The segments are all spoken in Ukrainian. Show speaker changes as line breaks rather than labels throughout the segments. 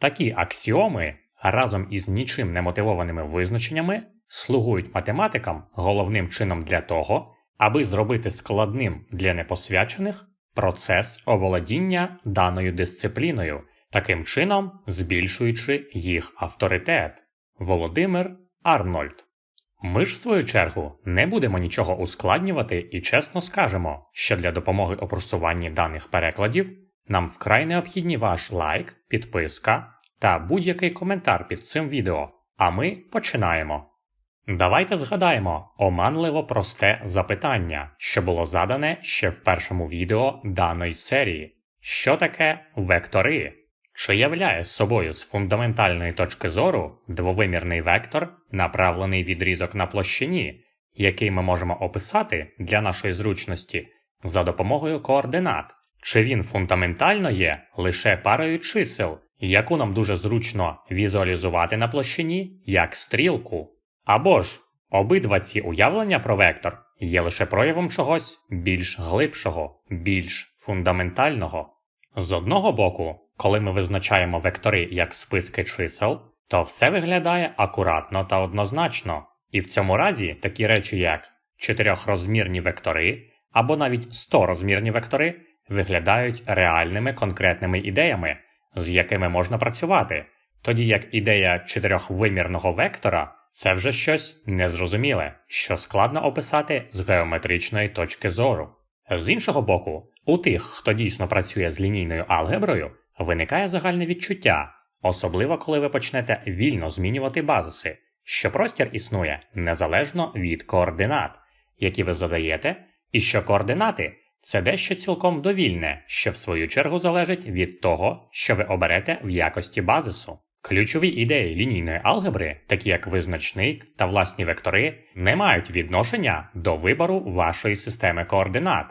Такі аксіоми разом із нічим не мотивованими визначеннями слугують математикам головним чином для того, аби зробити складним для непосвячених процес оволодіння даною дисципліною, таким чином збільшуючи їх авторитет. Володимир Арнольд. Ми ж, в свою чергу, не будемо нічого ускладнювати і чесно скажемо, що для допомоги у просуванні даних перекладів нам вкрай необхідні ваш лайк, підписка та будь-який коментар під цим відео. А ми починаємо. Давайте згадаємо оманливо просте запитання, що було задане ще в першому відео даної серії. Що таке вектори? Чи являє собою з фундаментальної точки зору двовимірний вектор направлений відрізок на площині, який ми можемо описати для нашої зручності за допомогою координат? Чи він фундаментально є лише парою чисел, яку нам дуже зручно візуалізувати на площині як стрілку? Або ж обидва ці уявлення про вектор є лише проявом чогось більш глибшого, більш фундаментального. З одного боку, коли ми визначаємо вектори як списки чисел, то все виглядає акуратно та однозначно, і в цьому разі такі речі, як чотирьохрозмірні вектори або навіть сторозмірні вектори, виглядають реальними конкретними ідеями, з якими можна працювати, тоді як ідея чотирьохвимірного вектора це вже щось незрозуміле, що складно описати з геометричної точки зору. З іншого боку, у тих, хто дійсно працює з лінійною алгеброю, виникає загальне відчуття, особливо коли ви почнете вільно змінювати базиси, що простір існує незалежно від координат, які ви задаєте, і що координати це дещо цілком довільне, що в свою чергу залежить від того, що ви оберете в якості базису. Ключові ідеї лінійної алгебри, такі як визначник та власні вектори, не мають відношення до вибору вашої системи координат,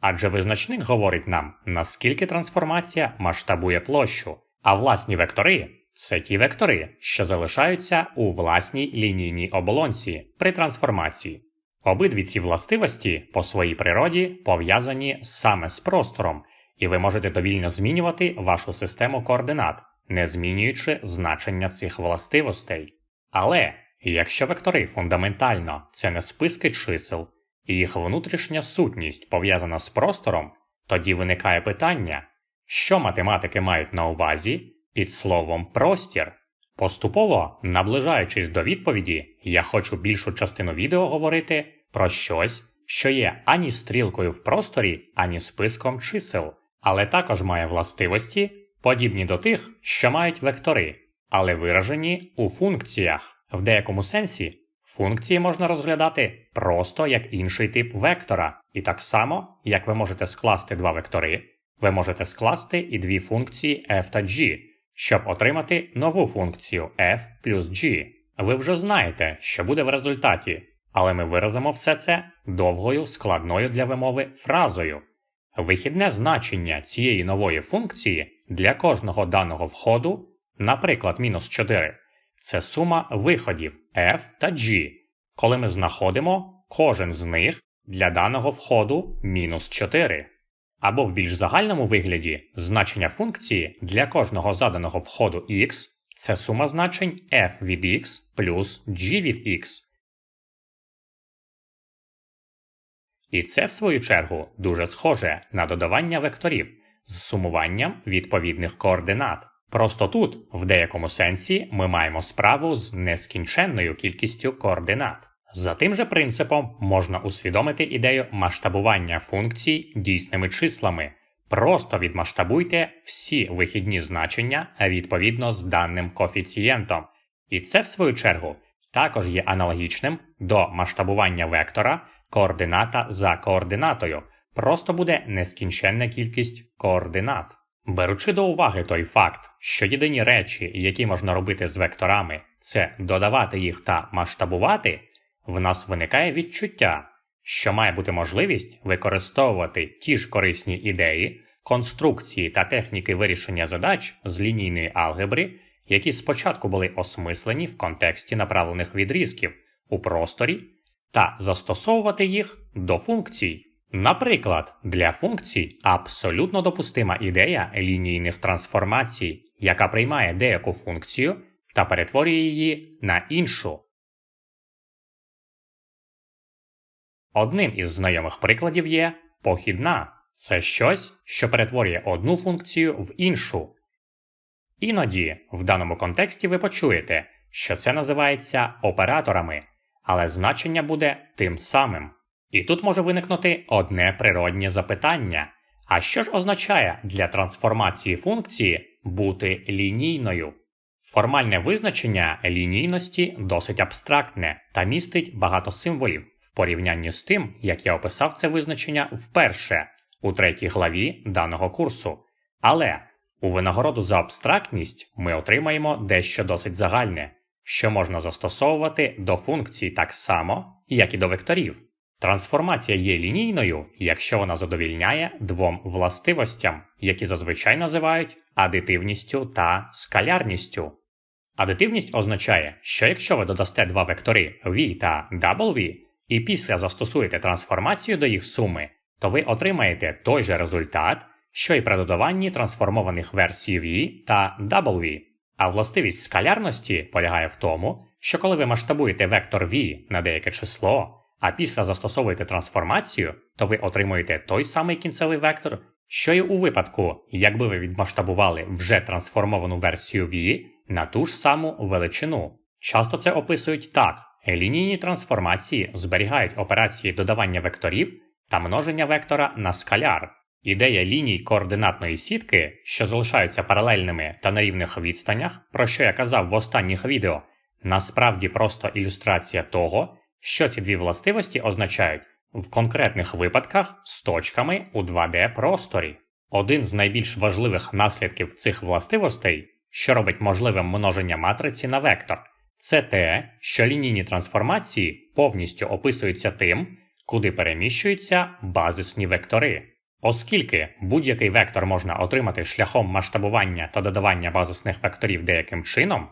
адже визначник говорить нам, наскільки трансформація масштабує площу, а власні вектори це ті вектори, що залишаються у власній лінійній оболонці при трансформації. Обидві ці властивості по своїй природі пов'язані саме з простором, і ви можете довільно змінювати вашу систему координат, не змінюючи значення цих властивостей. Але якщо вектори фундаментально це не списки чисел, і їх внутрішня сутність пов'язана з простором, тоді виникає питання, що математики мають на увазі під словом простір. Поступово, наближаючись до відповіді, я хочу більшу частину відео говорити про щось, що є ані стрілкою в просторі, ані списком чисел, але також має властивості, подібні до тих, що мають вектори, але виражені у функціях. В деякому сенсі функції можна розглядати просто як інший тип вектора, і так само, як ви можете скласти два вектори, ви можете скласти і дві функції f та g щоб отримати нову функцію f плюс g. Ви вже знаєте, що буде в результаті, але ми виразимо все це довгою складною для вимови фразою. Вихідне значення цієї нової функції для кожного даного входу, наприклад, мінус 4, це сума виходів f та g, коли ми знаходимо кожен з них для даного входу мінус 4. Або в більш загальному вигляді значення функції для кожного заданого входу x це сума значень f від x плюс g від x. І це, в свою чергу, дуже схоже на додавання векторів з сумуванням відповідних координат. Просто тут, в деякому сенсі, ми маємо справу з нескінченною кількістю координат. За тим же принципом можна усвідомити ідею масштабування функцій дійсними числами. Просто відмасштабуйте всі вихідні значення відповідно з даним коефіцієнтом. І це, в свою чергу, також є аналогічним до масштабування вектора координата за координатою. Просто буде нескінченна кількість координат. Беручи до уваги той факт, що єдині речі, які можна робити з векторами, це додавати їх та масштабувати в нас виникає відчуття, що має бути можливість використовувати ті ж корисні ідеї, конструкції та техніки вирішення задач з лінійної алгебри, які спочатку були осмислені в контексті направлених відрізків у просторі, та застосовувати їх до функцій. Наприклад, для функцій абсолютно допустима ідея лінійних трансформацій, яка приймає деяку функцію та перетворює її на іншу. Одним із знайомих прикладів є похідна це щось, що перетворює одну функцію в іншу. Іноді в даному контексті ви почуєте, що це називається операторами, але значення буде тим самим. І тут може виникнути одне природнє запитання: а що ж означає для трансформації функції бути лінійною? Формальне визначення лінійності досить абстрактне та містить багато символів порівнянні з тим, як я описав це визначення вперше у третій главі даного курсу. Але у винагороду за абстрактність ми отримаємо дещо досить загальне, що можна застосовувати до функцій так само, як і до векторів. Трансформація є лінійною, якщо вона задовільняє двом властивостям, які зазвичай називають адитивністю та скалярністю. Адитивність означає, що якщо ви додасте два вектори v та w і після застосуєте трансформацію до їх суми, то ви отримаєте той же результат, що й при додаванні трансформованих версій v та w. А властивість скалярності полягає в тому, що коли ви масштабуєте вектор v на деяке число, а після застосовуєте трансформацію, то ви отримуєте той самий кінцевий вектор, що й у випадку, якби ви відмасштабували вже трансформовану версію v на ту ж саму величину. Часто це описують так: лінійні трансформації зберігають операції додавання векторів та множення вектора на скаляр. Ідея ліній координатної сітки, що залишаються паралельними та на рівних відстанях, про що я казав в останніх відео, насправді просто ілюстрація того, що ці дві властивості означають в конкретних випадках з точками у 2D просторі. Один з найбільш важливих наслідків цих властивостей, що робить можливим множення матриці на вектор, це те, що лінійні трансформації повністю описуються тим, куди переміщуються базисні вектори. Оскільки будь-який вектор можна отримати шляхом масштабування та додавання базисних векторів деяким чином,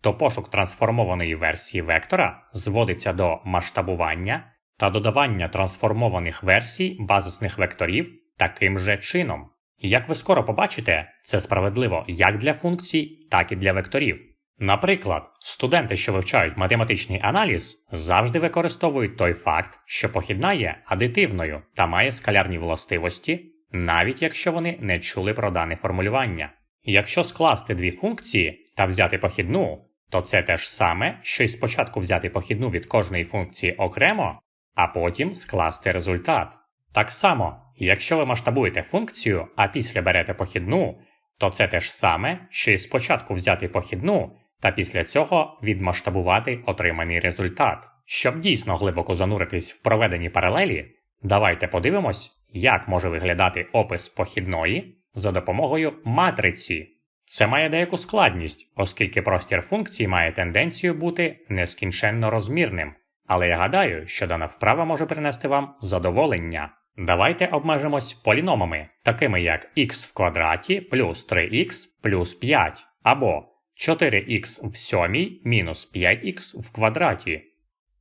то пошук трансформованої версії вектора зводиться до масштабування та додавання трансформованих версій базисних векторів таким же чином. Як ви скоро побачите, це справедливо як для функцій, так і для векторів. Наприклад, студенти, що вивчають математичний аналіз, завжди використовують той факт, що похідна є адитивною та має скалярні властивості, навіть якщо вони не чули про дане формулювання. Якщо скласти дві функції та взяти похідну, то це те ж саме, що й спочатку взяти похідну від кожної функції окремо, а потім скласти результат. Так само, якщо ви масштабуєте функцію, а після берете похідну, то це те ж саме, що й спочатку взяти похідну та після цього відмасштабувати отриманий результат. Щоб дійсно глибоко зануритись в проведені паралелі, давайте подивимось, як може виглядати опис похідної за допомогою матриці. Це має деяку складність, оскільки простір функції має тенденцію бути нескінченно розмірним, але я гадаю, що дана вправа може принести вам задоволення. Давайте обмежимось поліномами, такими як х в квадраті плюс 3х плюс 5 або 4х в сьомій мінус 5х в квадраті.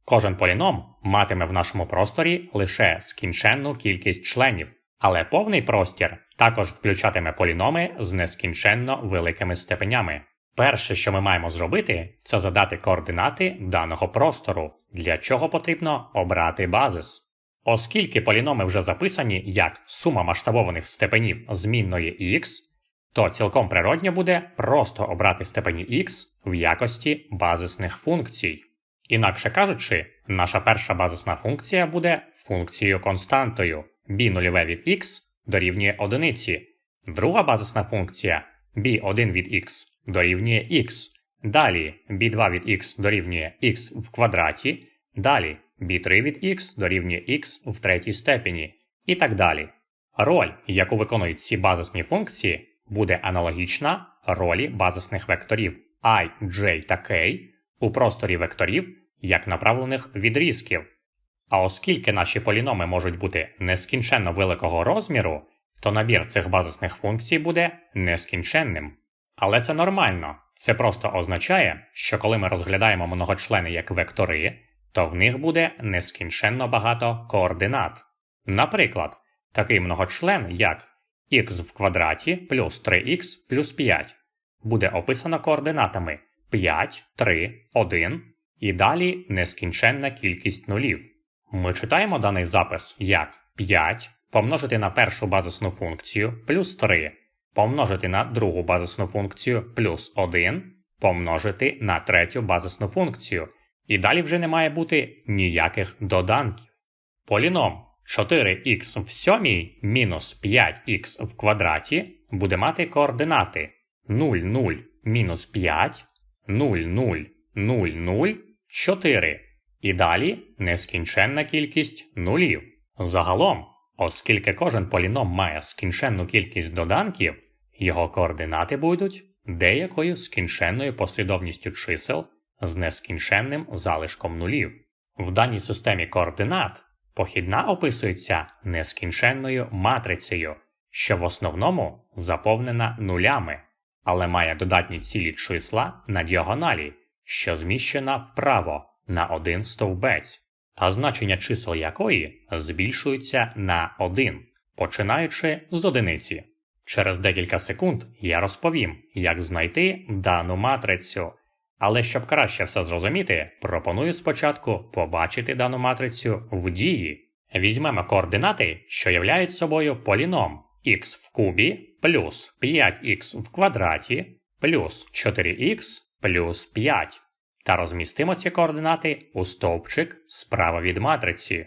Кожен поліном матиме в нашому просторі лише скінченну кількість членів, але повний простір також включатиме поліноми з нескінченно великими степенями. Перше, що ми маємо зробити, це задати координати даного простору, для чого потрібно обрати базис. Оскільки поліноми вже записані як сума масштабованих степенів змінної x, то цілком природньо буде просто обрати степені x в якості базисних функцій. Інакше кажучи, наша перша базисна функція буде функцією константою. B нульове від x дорівнює одиниці, друга базисна функція b1 від x дорівнює x, далі b2 від x дорівнює x в квадраті, далі b3 від x дорівнює x в третій степені. І так далі. Роль, яку виконують ці базисні функції, буде аналогічна ролі базисних векторів i, j та k у просторі векторів як направлених відрізків. А оскільки наші поліноми можуть бути нескінченно великого розміру, то набір цих базисних функцій буде нескінченним. Але це нормально, це просто означає, що коли ми розглядаємо многочлени як вектори, то в них буде нескінченно багато координат. Наприклад, такий многочлен, як х в квадраті плюс 3х плюс 5 буде описано координатами 5, 3, 1 і далі нескінченна кількість нулів. Ми читаємо даний запис як 5 помножити на першу базисну функцію плюс 3, помножити на другу базисну функцію плюс 1, помножити на третю базисну функцію. І далі вже не має бути ніяких доданків. Поліном 4х в сьомій мінус 5х в квадраті буде мати координати 0, 0, мінус 5, 0, 0, 0, 0, 4. І далі нескінченна кількість нулів. Загалом, оскільки кожен поліном має скінченну кількість доданків, його координати будуть деякою скінченною послідовністю чисел з нескінченним залишком нулів. В даній системі координат похідна описується нескінченною матрицею, що в основному заповнена нулями, але має додатні цілі числа на діагоналі, що зміщена вправо на один стовбець, та значення чисел якої збільшуються на 1, починаючи з одиниці. Через декілька секунд я розповім, як знайти дану матрицю. Але щоб краще все зрозуміти, пропоную спочатку побачити дану матрицю в дії. Візьмемо координати, що являють собою поліном х в кубі плюс 5х в квадраті плюс 4х плюс 5 та розмістимо ці координати у стовпчик справа від матриці.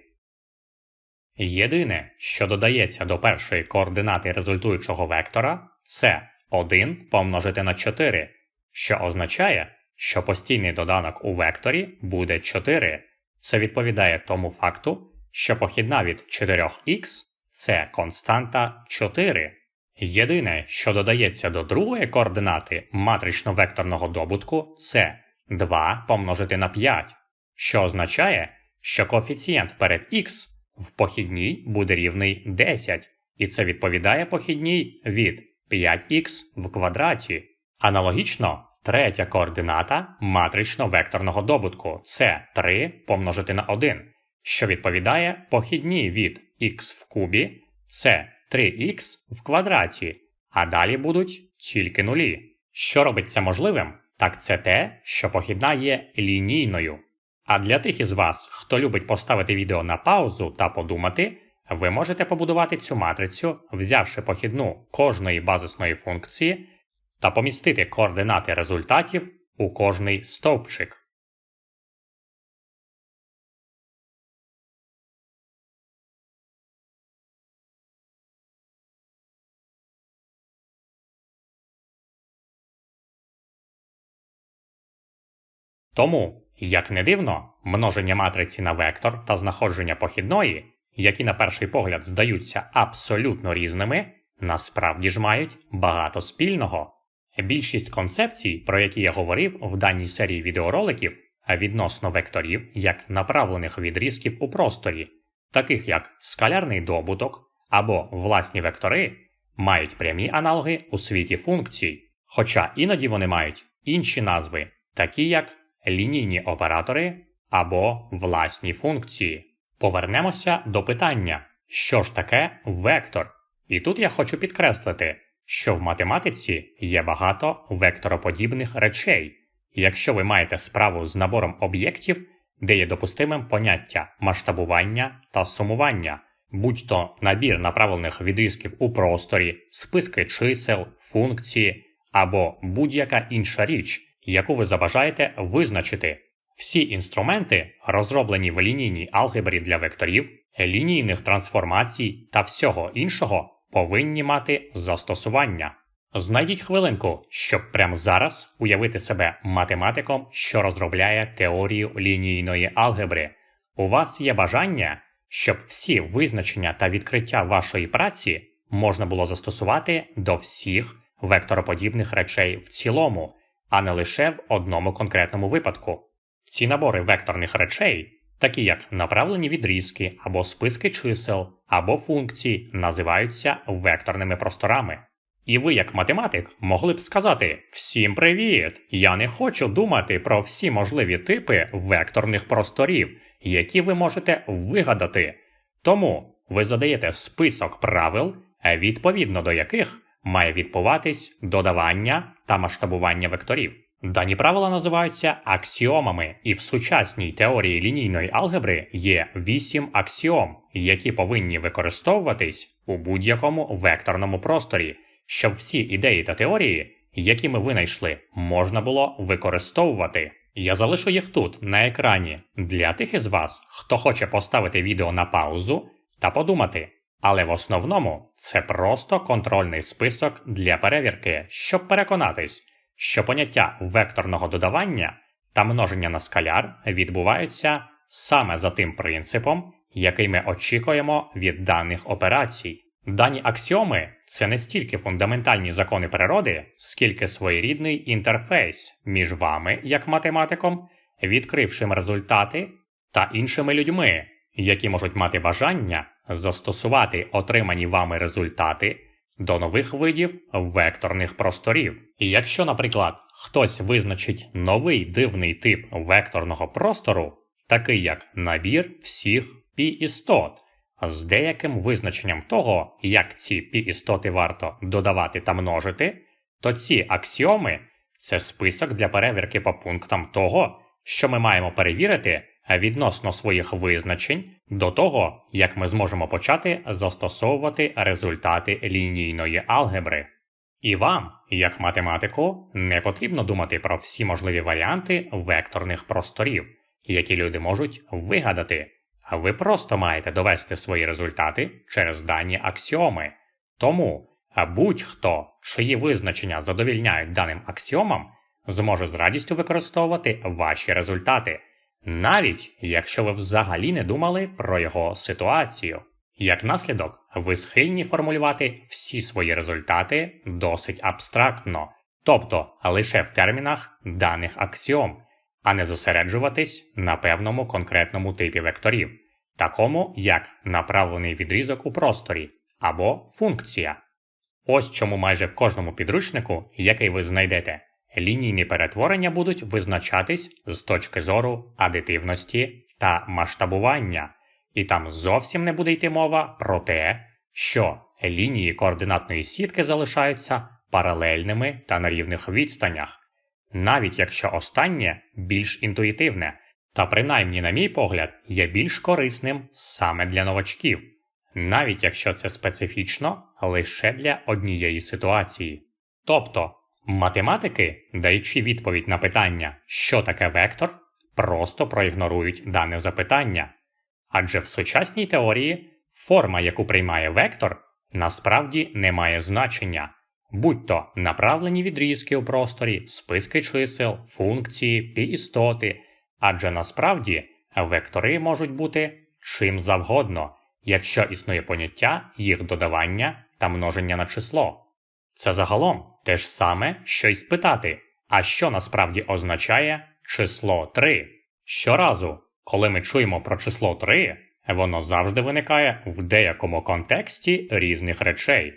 Єдине, що додається до першої координати результуючого вектора, це 1 помножити на 4, що означає, що постійний доданок у векторі буде 4. Це відповідає тому факту, що похідна від 4х це константа 4. Єдине, що додається до другої координати матрично-векторного добутку, це 2 помножити на 5, що означає, що коефіцієнт перед х в похідній буде рівний 10, і це відповідає похідній від 5х в квадраті. Аналогічно, третя координата матрично-векторного добутку це 3 помножити на 1, що відповідає похідній від х в кубі це 3х в квадраті, а далі будуть тільки нулі. Що робить це можливим? Так це те, що похідна є лінійною. А для тих із вас, хто любить поставити відео на паузу та подумати, ви можете побудувати цю матрицю, взявши похідну кожної базисної функції та помістити координати результатів у кожний стовпчик. Тому, як не дивно, множення матриці на вектор та знаходження похідної, які на перший погляд здаються абсолютно різними, насправді ж мають багато спільного. Більшість концепцій, про які я говорив в даній серії відеороликів, відносно векторів як направлених відрізків у просторі, таких як скалярний добуток або власні вектори, мають прямі аналоги у світі функцій, хоча іноді вони мають інші назви, такі як лінійні оператори або власні функції. Повернемося до питання, що ж таке вектор? І тут я хочу підкреслити, що в математиці є багато вектороподібних речей. Якщо ви маєте справу з набором об'єктів, де є допустимим поняття масштабування та сумування, будь-то набір направлених відрізків у просторі, списки чисел, функції або будь-яка інша річ, яку ви забажаєте визначити. Всі інструменти, розроблені в лінійній алгебрі для векторів, лінійних трансформацій та всього іншого, повинні мати застосування. Знайдіть хвилинку, щоб прямо зараз уявити себе математиком, що розробляє теорію лінійної алгебри. У вас є бажання, щоб всі визначення та відкриття вашої праці можна було застосувати до всіх вектороподібних речей в цілому, а не лише в одному конкретному випадку. Ці набори векторних речей, такі як направлені відрізки або списки чисел, або функції, називаються векторними просторами. І ви, як математик, могли б сказати: Всім привіт! Я не хочу думати про всі можливі типи векторних просторів, які ви можете вигадати. Тому ви задаєте список правил, відповідно до яких має відбуватись додавання та масштабування векторів. Дані правила називаються аксіомами, і в сучасній теорії лінійної алгебри є вісім аксіом, які повинні використовуватись у будь-якому векторному просторі, щоб всі ідеї та теорії, які ми винайшли, можна було використовувати. Я залишу їх тут на екрані для тих із вас, хто хоче поставити відео на паузу та подумати. Але в основному це просто контрольний список для перевірки, щоб переконатись, що поняття векторного додавання та множення на скаляр відбуваються саме за тим принципом, який ми очікуємо від даних операцій. Дані аксіоми це не стільки фундаментальні закони природи, скільки своєрідний інтерфейс між вами, як математиком, відкрившим результати та іншими людьми, які можуть мати бажання застосувати отримані вами результати до нових видів векторних просторів. І якщо, наприклад, хтось визначить новий дивний тип векторного простору, такий як набір всіх пі-істот, з деяким визначенням того, як ці пі-істоти варто додавати та множити, то ці аксіоми це список для перевірки по пунктам того, що ми маємо перевірити відносно своїх визначень до того, як ми зможемо почати застосовувати результати лінійної алгебри. І вам, як математику, не потрібно думати про всі можливі варіанти векторних просторів, які люди можуть вигадати, а ви просто маєте довести свої результати через дані аксіоми. Тому будь-хто, чиї визначення задовільняють даним аксіомам, зможе з радістю використовувати ваші результати навіть якщо ви взагалі не думали про його ситуацію. Як наслідок, ви схильні формулювати всі свої результати досить абстрактно, тобто лише в термінах даних аксіом, а не зосереджуватись на певному конкретному типі векторів, такому як направлений відрізок у просторі або функція. Ось чому майже в кожному підручнику, який ви знайдете, лінійні перетворення будуть визначатись з точки зору адитивності та масштабування, і там зовсім не буде йти мова про те, що лінії координатної сітки залишаються паралельними та на рівних відстанях, навіть якщо останнє більш інтуїтивне, та принаймні, на мій погляд, є більш корисним саме для новачків, навіть якщо це специфічно лише для однієї ситуації. Тобто Математики, даючи відповідь на питання, що таке вектор, просто проігнорують дане запитання. Адже в сучасній теорії форма, яку приймає вектор, насправді не має значення, будь то направлені відрізки у просторі, списки чисел, функції, піістоти, адже насправді вектори можуть бути чим завгодно, якщо існує поняття їх додавання та множення на число. Це загалом те ж саме, що й спитати, а що насправді означає число 3. Щоразу, коли ми чуємо про число 3, воно завжди виникає в деякому контексті різних речей.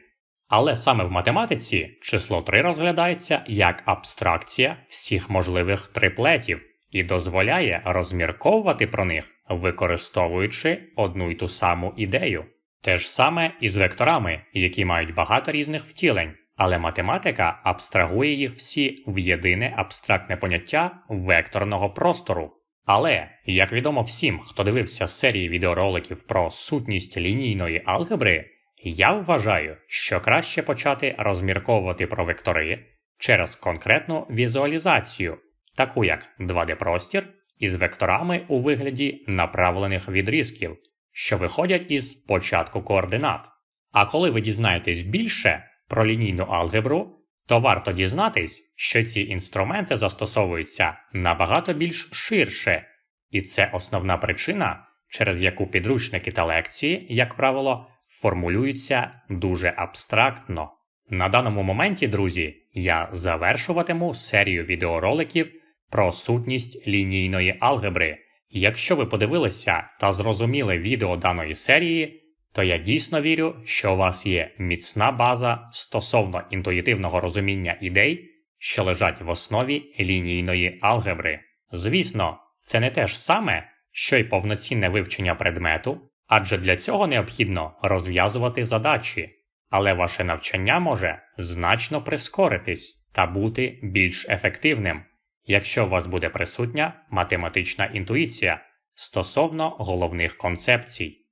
Але саме в математиці число 3 розглядається як абстракція всіх можливих триплетів і дозволяє розмірковувати про них, використовуючи одну й ту саму ідею. Те ж саме і з векторами, які мають багато різних втілень але математика абстрагує їх всі в єдине абстрактне поняття векторного простору. Але, як відомо всім, хто дивився серії відеороликів про сутність лінійної алгебри, я вважаю, що краще почати розмірковувати про вектори через конкретну візуалізацію, таку як 2D-простір із векторами у вигляді направлених відрізків, що виходять із початку координат. А коли ви дізнаєтесь більше, про лінійну алгебру, то варто дізнатись, що ці інструменти застосовуються набагато більш ширше, і це основна причина, через яку підручники та лекції, як правило, формулюються дуже абстрактно. На даному моменті, друзі, я завершуватиму серію відеороликів про сутність лінійної алгебри. Якщо ви подивилися та зрозуміли відео даної серії, то я дійсно вірю, що у вас є міцна база стосовно інтуїтивного розуміння ідей, що лежать в основі лінійної алгебри. Звісно, це не те ж саме, що й повноцінне вивчення предмету, Адже для цього необхідно розв'язувати задачі, але ваше навчання може значно прискоритись та бути більш ефективним, якщо у вас буде присутня математична інтуїція стосовно головних концепцій.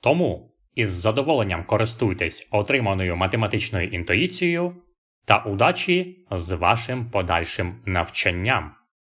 Тому із задоволенням користуйтесь отриманою математичною інтуїцією та удачі з вашим подальшим навчанням.